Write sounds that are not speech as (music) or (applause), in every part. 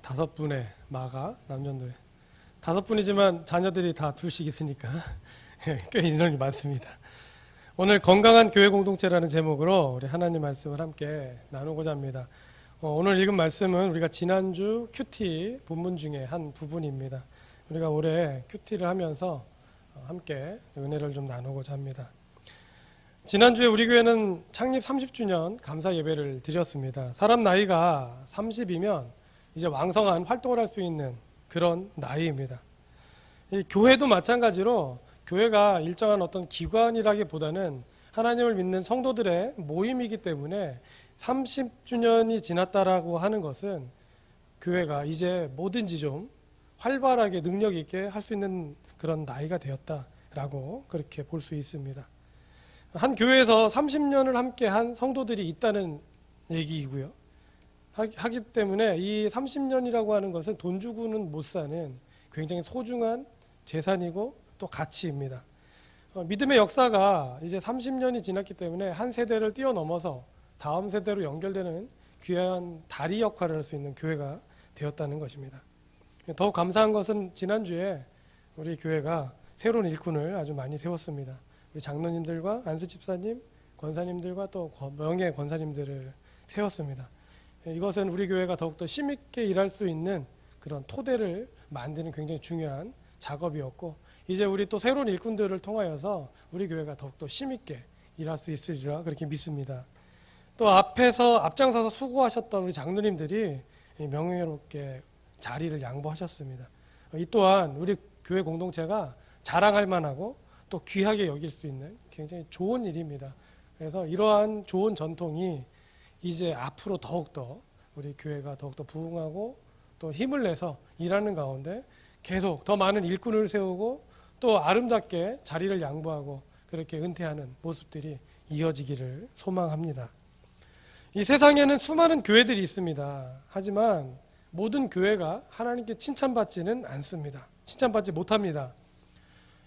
다섯 분의 마가 남전도에 다섯 분이지만 자녀들이 다 둘씩 있으니까 (laughs) 꽤 인원이 많습니다. 오늘 건강한 교회 공동체라는 제목으로 우리 하나님 말씀을 함께 나누고자 합니다. 어, 오늘 읽은 말씀은 우리가 지난주 큐티 본문 중에 한 부분입니다. 우리가 올해 큐티를 하면서 어, 함께 은혜를 좀 나누고자 합니다. 지난주에 우리 교회는 창립 30주년 감사 예배를 드렸습니다. 사람 나이가 30이면 이제 왕성한 활동을 할 수 있는 그런 나이입니다. 이 교회도 마찬가지로 교회가 일정한 어떤 기관이라기보다는 하나님을 믿는 성도들의 모임이기 때문에 30주년이 지났다라고 하는 것은 교회가 이제 뭐든지 좀 활발하게 능력 있게 할 수 있는 그런 나이가 되었다라고 그렇게 볼 수 있습니다. 한 교회에서 30년을 함께 한 성도들이 있다는 얘기이고요. 하기 때문에 이 30년이라고 하는 것은 돈 주고는 못 사는 굉장히 소중한 재산이고 또 가치입니다. 어, 믿음의 역사가 이제 30년이 지났기 때문에 한 세대를 뛰어넘어서 다음 세대로 연결되는 귀한 다리 역할을 할 수 있는 교회가 되었다는 것입니다. 더욱 감사한 것은 지난주에 우리 교회가 새로운 일꾼을 아주 많이 세웠습니다. 우리 장로님들과 안수 집사님, 권사님들과 또 명예 권사님들을 세웠습니다. 이것은 우리 교회가 더욱더 힘있게 일할 수 있는 그런 토대를 만드는 굉장히 중요한 작업이었고 이제 우리 또 새로운 일꾼들을 통하여서 우리 교회가 더욱더 힘있게 일할 수 있으리라 그렇게 믿습니다. 또 앞에서 앞장서서 수고하셨던 우리 장로님들이 명예롭게 자리를 양보하셨습니다. 이 또한 우리 교회 공동체가 자랑할 만하고 또 귀하게 여길 수 있는 굉장히 좋은 일입니다. 그래서 이러한 좋은 전통이 이제 앞으로 더욱더 우리 교회가 더욱더 부흥하고 또 힘을 내서 일하는 가운데 계속 더 많은 일꾼을 세우고 또 아름답게 자리를 양보하고 그렇게 은퇴하는 모습들이 이어지기를 소망합니다. 이 세상에는 수많은 교회들이 있습니다. 하지만 모든 교회가 하나님께 칭찬받지는 않습니다. 칭찬받지 못합니다.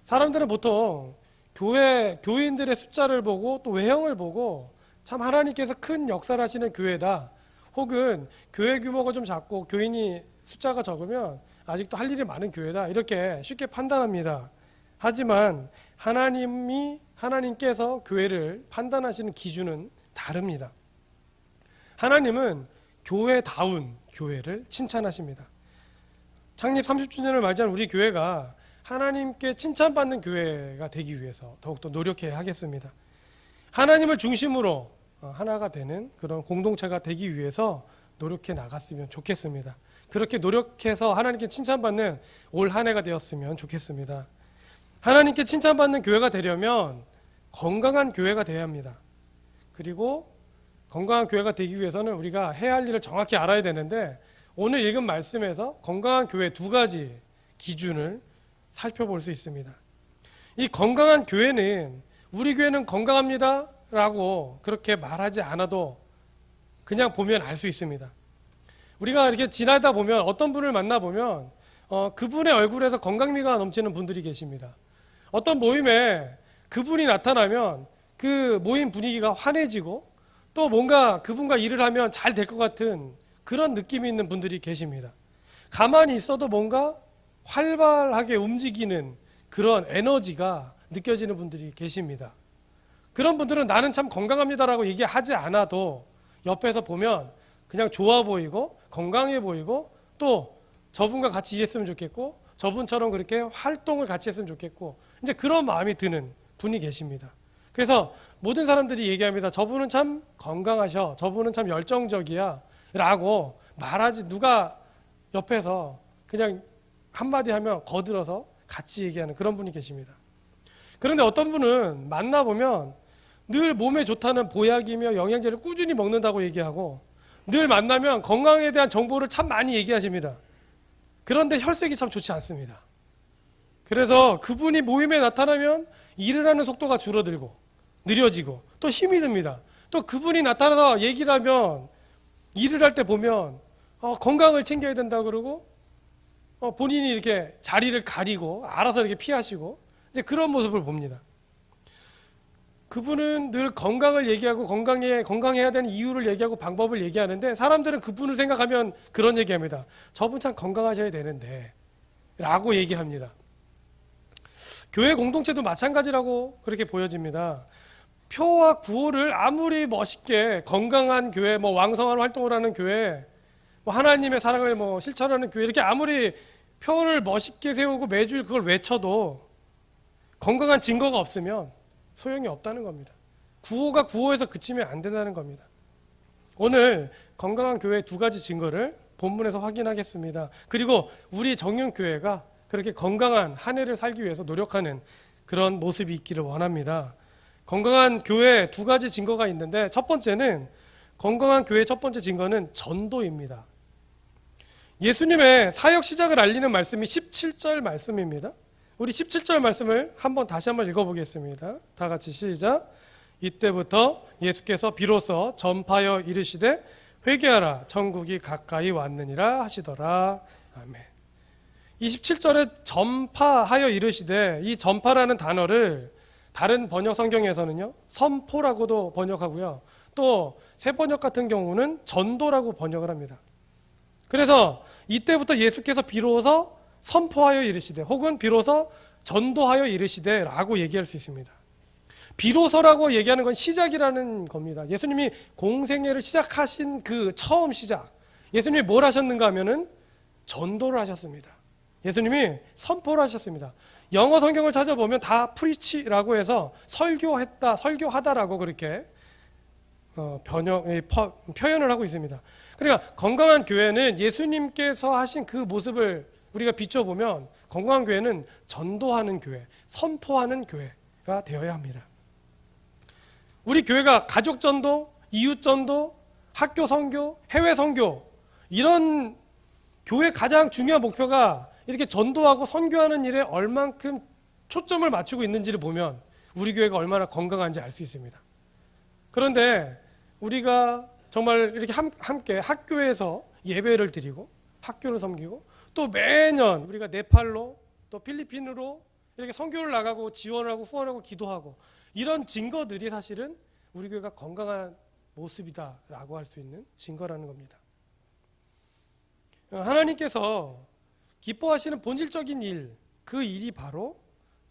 사람들은 보통 교회 교인들의 숫자를 보고 또 외형을 보고 참 하나님께서 큰 역사를 하시는 교회다. 혹은 교회 규모가 좀 작고 교인이 숫자가 적으면 아직도 할 일이 많은 교회다. 이렇게 쉽게 판단합니다. 하지만 하나님이 하나님께서 교회를 판단하시는 기준은 다릅니다. 하나님은 교회다운 교회를 칭찬하십니다. 창립 30주년을 맞이한 우리 교회가 하나님께 칭찬받는 교회가 되기 위해서 더욱더 노력해야 하겠습니다. 하나님을 중심으로 어, 하나가 되는 그런 공동체가 되기 위해서 노력해 나갔으면 좋겠습니다. 그렇게 노력해서 하나님께 칭찬받는 올 한 해가 되었으면 좋겠습니다. 하나님께 칭찬받는 교회가 되려면 건강한 교회가 되어야 합니다. 그리고 건강한 교회가 되기 위해서는 우리가 해야 할 일을 정확히 알아야 되는데 오늘 읽은 말씀에서 건강한 교회 두 가지 기준을 살펴볼 수 있습니다. 이 건강한 교회는 우리 교회는 건강합니다. 라고 그렇게 말하지 않아도 그냥 보면 알 수 있습니다. 우리가 이렇게 지나다 보면 어떤 분을 만나 보면 어, 그분의 얼굴에서 건강미가 넘치는 분들이 계십니다. 어떤 모임에 그분이 나타나면 그 모임 분위기가 환해지고 또 뭔가 그분과 일을 하면 잘 될 것 같은 그런 느낌이 있는 분들이 계십니다. 가만히 있어도 뭔가 활발하게 움직이는 그런 에너지가 느껴지는 분들이 계십니다. 그런 분들은 나는 참 건강합니다라고 얘기하지 않아도 옆에서 보면 그냥 좋아 보이고 건강해 보이고 또 저분과 같이 일했으면 좋겠고 저분처럼 그렇게 활동을 같이 했으면 좋겠고 이제 그런 마음이 드는 분이 계십니다. 그래서 모든 사람들이 얘기합니다. 저분은 참 건강하셔. 저분은 참 열정적이야. 라고 말하지 누가 옆에서 그냥 한마디 하면 거들어서 같이 얘기하는 그런 분이 계십니다. 그런데 어떤 분은 만나보면 늘 몸에 좋다는 보약이며 영양제를 꾸준히 먹는다고 얘기하고 늘 만나면 건강에 대한 정보를 참 많이 얘기하십니다. 그런데 혈색이 참 좋지 않습니다. 그래서 그분이 모임에 나타나면 일을 하는 속도가 줄어들고 느려지고 또 힘이 듭니다. 또 그분이 나타나서 얘기를 하면 일을 할 때 보면 어, 건강을 챙겨야 된다 그러고 어, 본인이 이렇게 자리를 가리고 알아서 이렇게 피하시고 이제 그런 모습을 봅니다. 그분은 늘 건강을 얘기하고 건강에 건강해야 되는 이유를 얘기하고 방법을 얘기하는데 사람들은 그분을 생각하면 그런 얘기합니다. 저분 참 건강하셔야 되는데 라고 얘기합니다. 교회 공동체도 마찬가지라고 그렇게 보여집니다. 표와 구호를 아무리 멋있게 건강한 교회, 뭐 왕성한 활동을 하는 교회, 뭐 하나님의 사랑을 뭐 실천하는 교회 이렇게 아무리 표를 멋있게 세우고 매주 그걸 외쳐도 건강한 증거가 없으면 소용이 없다는 겁니다. 구호가 구호에서 그치면 안 된다는 겁니다. 오늘 건강한 교회 두 가지 증거를 본문에서 확인하겠습니다. 그리고 우리 정윤교회가 그렇게 건강한 한 해를 살기 위해서 노력하는 그런 모습이 있기를 원합니다. 건강한 교회 두 가지 증거가 있는데 첫 번째는 건강한 교회 첫 번째 증거는 전도입니다. 예수님의 사역 시작을 알리는 말씀이 17절 말씀입니다. 우리 17절 말씀을 한번 다시 한번 읽어보겠습니다. 다 같이 시작. 이때부터 예수께서 비로소 전파여 이르시되 회개하라 천국이 가까이 왔느니라 하시더라. 아멘. 27절에 전파하여 이르시되 이 전파라는 단어를 다른 번역 성경에서는요 선포라고도 번역하고요 또 새 번역 같은 경우는 전도라고 번역을 합니다. 그래서 이때부터 예수께서 비로소 선포하여 이르시되 혹은 비로소 전도하여 이르시되라고 얘기할 수 있습니다. 비로소라고 얘기하는 건 시작이라는 겁니다. 예수님이 공생애를 시작하신 그 처음 시작. 예수님이 뭘 하셨는가 하면은 전도를 하셨습니다. 예수님이 선포를 하셨습니다. 영어 성경을 찾아보면 다 프리치라고 해서 설교했다, 설교하다라고 그렇게 어, 번역, 퍼, 표현을 하고 있습니다. 그러니까 건강한 교회는 예수님께서 하신 그 모습을 우리가 비춰보면 건강한 교회는 전도하는 교회, 선포하는 교회가 되어야 합니다. 우리 교회가 가족 전도, 이웃 전도, 학교 선교, 해외 선교 이런 교회 가장 중요한 목표가 이렇게 전도하고 선교하는 일에 얼만큼 초점을 맞추고 있는지를 보면 우리 교회가 얼마나 건강한지 알 수 있습니다. 그런데 우리가 정말 이렇게 함, 함께 학교에서 예배를 드리고 학교를 섬기고 또 매년 우리가 네팔로 또 필리핀으로 이렇게 선교를 나가고 지원을 하고 후원하고 기도하고 이런 증거들이 사실은 우리 교회가 건강한 모습이다라고 할 수 있는 증거라는 겁니다. 하나님께서 기뻐하시는 본질적인 일, 그 일이 바로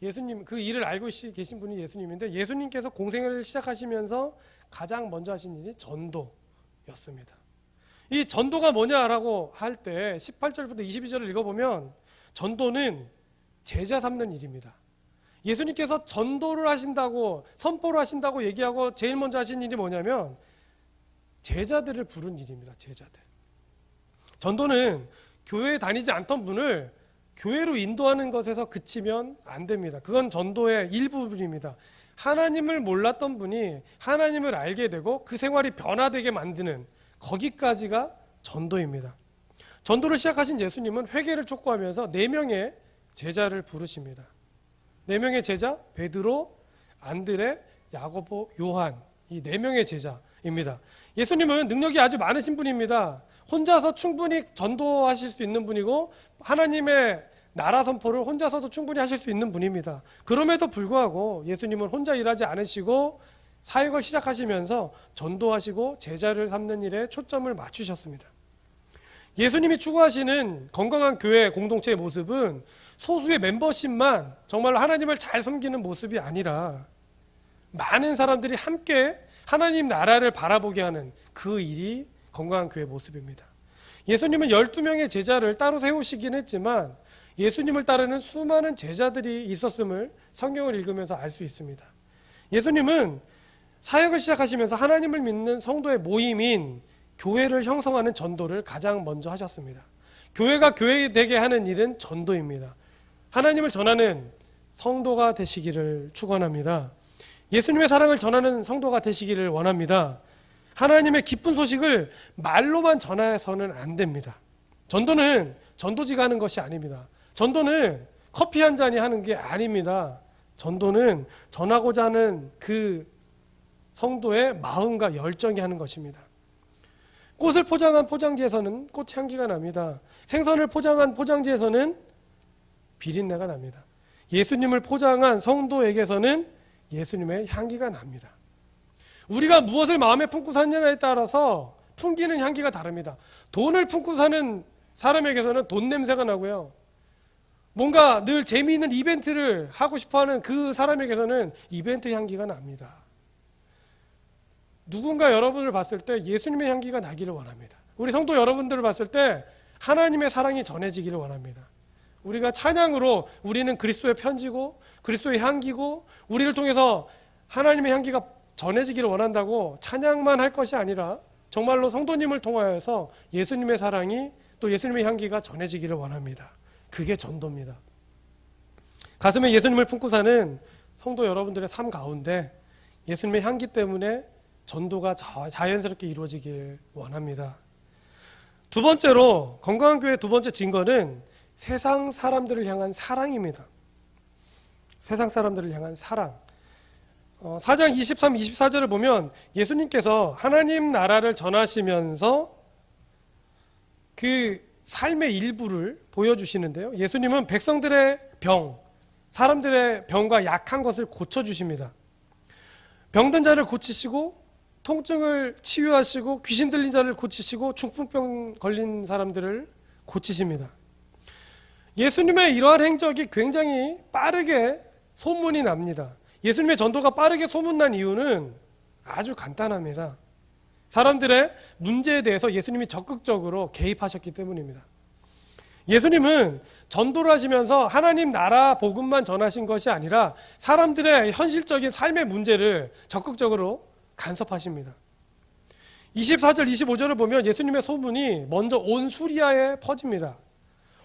예수님, 그 일을 알고 계신 분이 예수님인데 예수님께서 공생애를 시작하시면서 가장 먼저 하신 일이 전도였습니다. 이 전도가 뭐냐라고 할 때 18절부터 22절을 읽어보면 전도는 제자 삼는 일입니다. 예수님께서 전도를 하신다고 선포를 하신다고 얘기하고 제일 먼저 하신 일이 뭐냐면 제자들을 부른 일입니다. 제자들. 전도는 교회에 다니지 않던 분을 교회로 인도하는 것에서 그치면 안 됩니다. 그건 전도의 일부분입니다. 하나님을 몰랐던 분이 하나님을 알게 되고 그 생활이 변화되게 만드는 거기까지가 전도입니다. 전도를 시작하신 예수님은 회개를 촉구하면서 네 명의 제자를 부르십니다. 네 명의 제자 베드로, 안드레, 야고보, 요한 이 네 명의 제자입니다. 예수님은 능력이 아주 많으신 분입니다. 혼자서 충분히 전도하실 수 있는 분이고 하나님의 나라 선포를 혼자서도 충분히 하실 수 있는 분입니다. 그럼에도 불구하고 예수님은 혼자 일하지 않으시고 사역을 시작하시면서 전도하시고 제자를 삼는 일에 초점을 맞추셨습니다. 예수님이 추구하시는 건강한 교회 공동체의 모습은 소수의 멤버십만 정말로 하나님을 잘 섬기는 모습이 아니라 많은 사람들이 함께 하나님 나라를 바라보게 하는 그 일이 건강한 교회 모습입니다. 예수님은 12명의 제자를 따로 세우시긴 했지만 예수님을 따르는 수많은 제자들이 있었음을 성경을 읽으면서 알 수 있습니다. 예수님은 사역을 시작하시면서 하나님을 믿는 성도의 모임인 교회를 형성하는 전도를 가장 먼저 하셨습니다. 교회가 교회 되게 하는 일은 전도입니다. 하나님을 전하는 성도가 되시기를 축원합니다. 예수님의 사랑을 전하는 성도가 되시기를 원합니다. 하나님의 기쁜 소식을 말로만 전해서는 안 됩니다. 전도는 전도지가 하는 것이 아닙니다. 전도는 커피 한 잔이 하는 게 아닙니다. 전도는 전하고자 하는 그 성도의 마음과 열정이 하는 것입니다. 꽃을 포장한 포장지에서는 꽃 향기가 납니다. 생선을 포장한 포장지에서는 비린내가 납니다. 예수님을 포장한 성도에게서는 예수님의 향기가 납니다. 우리가 무엇을 마음에 품고 사느냐에 따라서 풍기는 향기가 다릅니다. 돈을 품고 사는 사람에게서는 돈 냄새가 나고요. 뭔가 늘 재미있는 이벤트를 하고 싶어 하는 그 사람에게서는 이벤트 향기가 납니다. 누군가 여러분을 봤을 때 예수님의 향기가 나기를 원합니다. 우리 성도 여러분들을 봤을 때 하나님의 사랑이 전해지기를 원합니다. 우리가 찬양으로 우리는 그리스도의 편지고 그리스도의 향기고 우리를 통해서 하나님의 향기가 전해지기를 원한다고 찬양만 할 것이 아니라 정말로 성도님을 통하여서 예수님의 사랑이 또 예수님의 향기가 전해지기를 원합니다. 그게 전도입니다. 가슴에 예수님을 품고 사는 성도 여러분들의 삶 가운데 예수님의 향기 때문에 전도가 자- 자연스럽게 이루어지길 원합니다. 두 번째로 건강한 교회 두 번째 증거는 세상 사람들을 향한 사랑입니다. 세상 사람들을 향한 사랑. 어, 4장 23, 24절을 보면 예수님께서 하나님 나라를 전하시면서 그 삶의 일부를 보여주시는데요. 예수님은 백성들의 병, 사람들의 병과 약한 것을 고쳐주십니다. 병든 자를 고치시고 통증을 치유하시고 귀신 들린 자를 고치시고 중풍병 걸린 사람들을 고치십니다. 예수님의 이러한 행적이 굉장히 빠르게 소문이 납니다. 예수님의 전도가 빠르게 소문난 이유는 아주 간단합니다. 사람들의 문제에 대해서 예수님이 적극적으로 개입하셨기 때문입니다. 예수님은 전도를 하시면서 하나님 나라 복음만 전하신 것이 아니라 사람들의 현실적인 삶의 문제를 적극적으로 간섭하십니다. 24절, 25절을 보면 예수님의 소문이 먼저 온 수리아에 퍼집니다.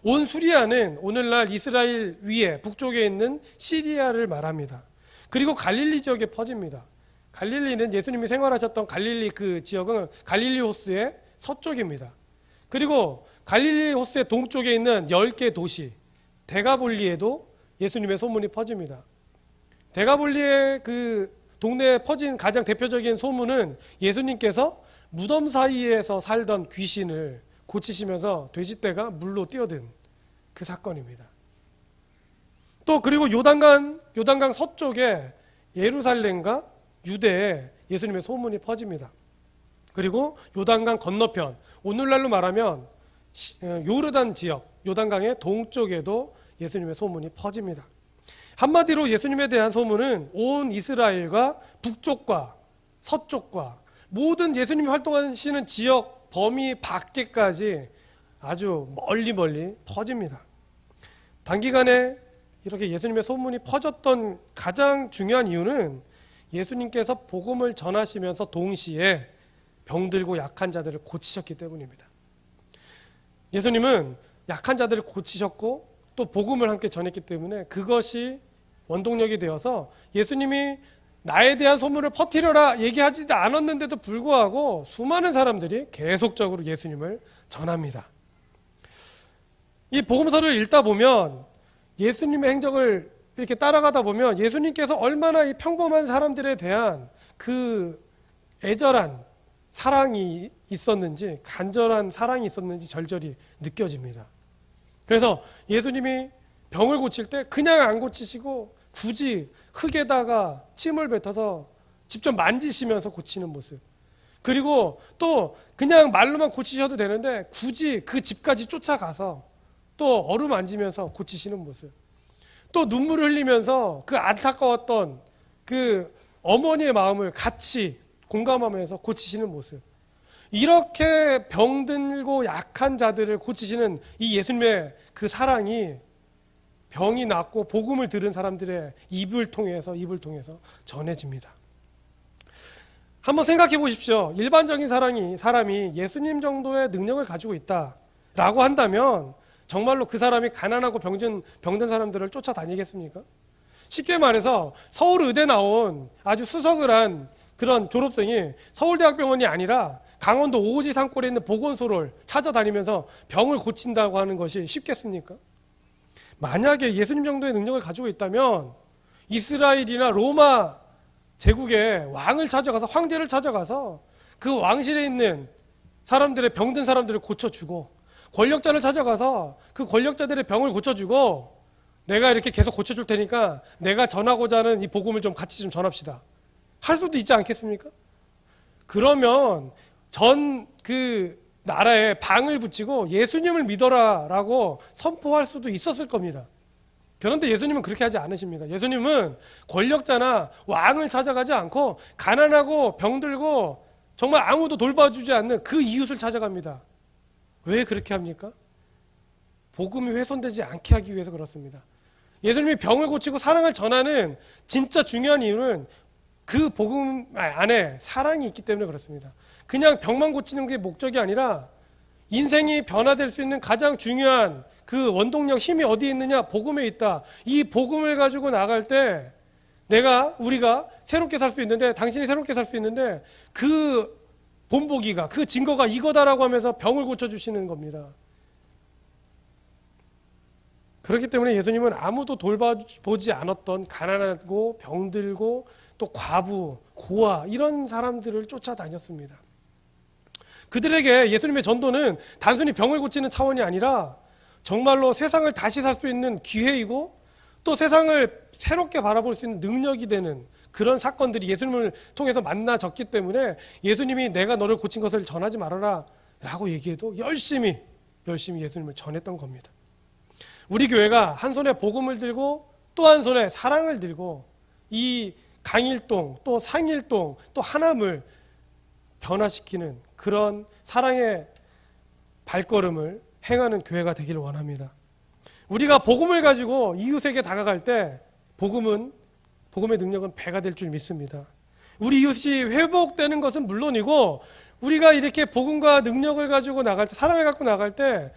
온 수리아는 오늘날 이스라엘 위에 북쪽에 있는 시리아를 말합니다. 그리고 갈릴리 지역에 퍼집니다. 갈릴리는 예수님이 생활하셨던 갈릴리 그 지역은 갈릴리 호수의 서쪽입니다. 그리고 갈릴리 호수의 동쪽에 있는 10개 도시 대가볼리에도 예수님의 소문이 퍼집니다. 대가볼리의 그 동네에 퍼진 가장 대표적인 소문은 예수님께서 무덤 사이에서 살던 귀신을 고치시면서 돼지떼가 물로 뛰어든 그 사건입니다. 또 그리고 요단강 요단강 서쪽에 예루살렘과 유대에 예수님의 소문이 퍼집니다. 그리고 요단강 건너편 오늘날로 말하면 시- 어, 요르단 지역 요단강의 동쪽에도 예수님의 소문이 퍼집니다. 한마디로 예수님에 대한 소문은 온 이스라엘과 북쪽과 서쪽과 모든 예수님이 활동하시는 지역 범위 밖에까지 아주 멀리 멀리 퍼집니다. 단기간에 이렇게 예수님의 소문이 퍼졌던 가장 중요한 이유는 예수님께서 복음을 전하시면서 동시에 병들고 약한 자들을 고치셨기 때문입니다. 예수님은 약한 자들을 고치셨고 또 복음을 함께 전했기 때문에 그것이 원동력이 되어서 예수님이 나에 대한 소문을 퍼뜨려라 얘기하지 도 않았는데도 불구하고 수많은 사람들이 계속적으로 예수님을 전합니다. 이 복음서를 읽다 보면 예수님의 행적을 이렇게 따라가다 보면 예수님께서 얼마나 이 평범한 사람들에 대한 그 애절한 사랑이 있었는지 간절한 사랑이 있었는지 절절히 느껴집니다. 그래서 예수님이 병을 고칠 때 그냥 안 고치시고 굳이 흙에다가 침을 뱉어서 직접 만지시면서 고치는 모습. 그리고 또 그냥 말로만 고치셔도 되는데 굳이 그 집까지 쫓아가서 또 얼음 만지면서 고치시는 모습. 또 눈물을 흘리면서 그 안타까웠던 그 어머니의 마음을 같이 공감하면서 고치시는 모습. 이렇게 병들고 약한 자들을 고치시는 이 예수님의 그 사랑이 병이 낫고 복음을 들은 사람들의 입을 통해서 입을 통해서 전해집니다. 한번 생각해 보십시오. 일반적인 사람이 사람이 예수님 정도의 능력을 가지고 있다라고 한다면 정말로 그 사람이 가난하고 병든 병든 사람들을 쫓아다니겠습니까? 쉽게 말해서 서울 의대 나온 아주 수석을 한 그런 졸업생이 서울대학병원이 아니라 강원도 오지 산골에 있는 보건소를 찾아다니면서 병을 고친다고 하는 것이 쉽겠습니까? 만약에 예수님 정도의 능력을 가지고 있다면 이스라엘이나 로마 제국의 왕을 찾아가서 황제를 찾아가서 그 왕실에 있는 사람들의 병든 사람들을 고쳐주고 권력자를 찾아가서 그 권력자들의 병을 고쳐주고 내가 이렇게 계속 고쳐줄 테니까 내가 전하고자 하는 이 복음을 좀 같이 좀 전합시다. 할 수도 있지 않겠습니까? 그러면 전 그 나라에 방을 붙이고 예수님을 믿어라라고 선포할 수도 있었을 겁니다. 그런데 예수님은 그렇게 하지 않으십니다. 예수님은 권력자나 왕을 찾아가지 않고 가난하고 병들고 정말 아무도 돌봐주지 않는 그 이웃을 찾아갑니다. 왜 그렇게 합니까? 복음이 훼손되지 않게 하기 위해서 그렇습니다. 예수님이 병을 고치고 사랑을 전하는 진짜 중요한 이유는 그 복음 안에 사랑이 있기 때문에 그렇습니다. 그냥 병만 고치는 게 목적이 아니라 인생이 변화될 수 있는 가장 중요한 그 원동력 힘이 어디에 있느냐? 복음에 있다. 이 복음을 가지고 나갈 때 내가 우리가 새롭게 살 수 있는데 당신이 새롭게 살 수 있는데 그 본보기가 그 증거가 이거다라고 하면서 병을 고쳐 주시는 겁니다. 그렇기 때문에 예수님은 아무도 돌봐보지 않았던 가난하고 병들고 또 과부, 고아 이런 사람들을 쫓아다녔습니다. 그들에게 예수님의 전도는 단순히 병을 고치는 차원이 아니라 정말로 세상을 다시 살 수 있는 기회이고 또 세상을 새롭게 바라볼 수 있는 능력이 되는 그런 사건들이 예수님을 통해서 만나졌기 때문에 예수님이 내가 너를 고친 것을 전하지 말아라 라고 얘기해도 열심히 열심히 예수님을 전했던 겁니다. 우리 교회가 한 손에 복음을 들고 또 한 손에 사랑을 들고 이 강일동 또 상일동 또 하남을 변화시키는 그런 사랑의 발걸음을 행하는 교회가 되기를 원합니다. 우리가 복음을 가지고 이웃에게 다가갈 때 복음은 복음의 능력은 배가 될 줄 믿습니다. 우리 이웃이 회복되는 것은 물론이고 우리가 이렇게 복음과 능력을 가지고 나갈 때 사랑을 갖고 나갈 때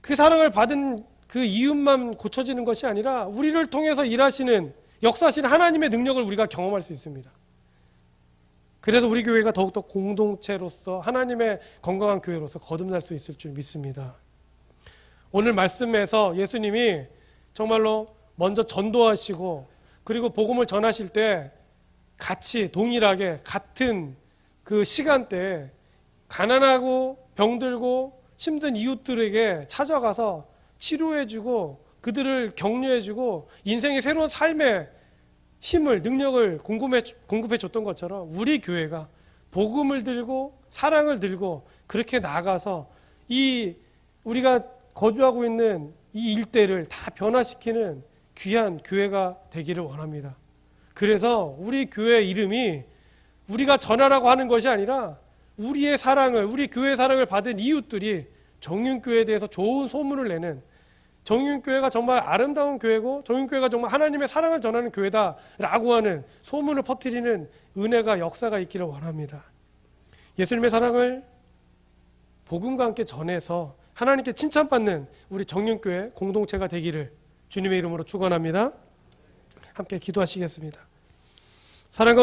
그 사랑을 받은 그 이웃만 고쳐지는 것이 아니라 우리를 통해서 일하시는 역사하시는 하나님의 능력을 우리가 경험할 수 있습니다. 그래서 우리 교회가 더욱더 공동체로서 하나님의 건강한 교회로서 거듭날 수 있을 줄 믿습니다. 오늘 말씀에서 예수님이 정말로 먼저 전도하시고 그리고 복음을 전하실 때 같이 동일하게 같은 그 시간대에 가난하고 병들고 힘든 이웃들에게 찾아가서 치료해주고 그들을 격려해주고 인생의 새로운 삶의 힘을 능력을 공급해, 공급해 줬던 것처럼 우리 교회가 복음을 들고 사랑을 들고 그렇게 나가서 이 우리가 거주하고 있는 이 일대를 다 변화시키는 귀한 교회가 되기를 원합니다. 그래서 우리 교회 이름이 우리가 전하라고 하는 것이 아니라 우리의 사랑을 우리 교회 사랑을 받은 이웃들이 정윤교회에 대해서 좋은 소문을 내는 정윤교회가 정말 아름다운 교회고 정윤교회가 정말 하나님의 사랑을 전하는 교회다라고 하는 소문을 퍼뜨리는 은혜가 역사가 있기를 원합니다. 예수님의 사랑을 복음과 함께 전해서 하나님께 칭찬받는 우리 정윤교회 공동체가 되기를 주님의 이름으로 축원합니다. 함께 기도하시겠습니다. 사랑과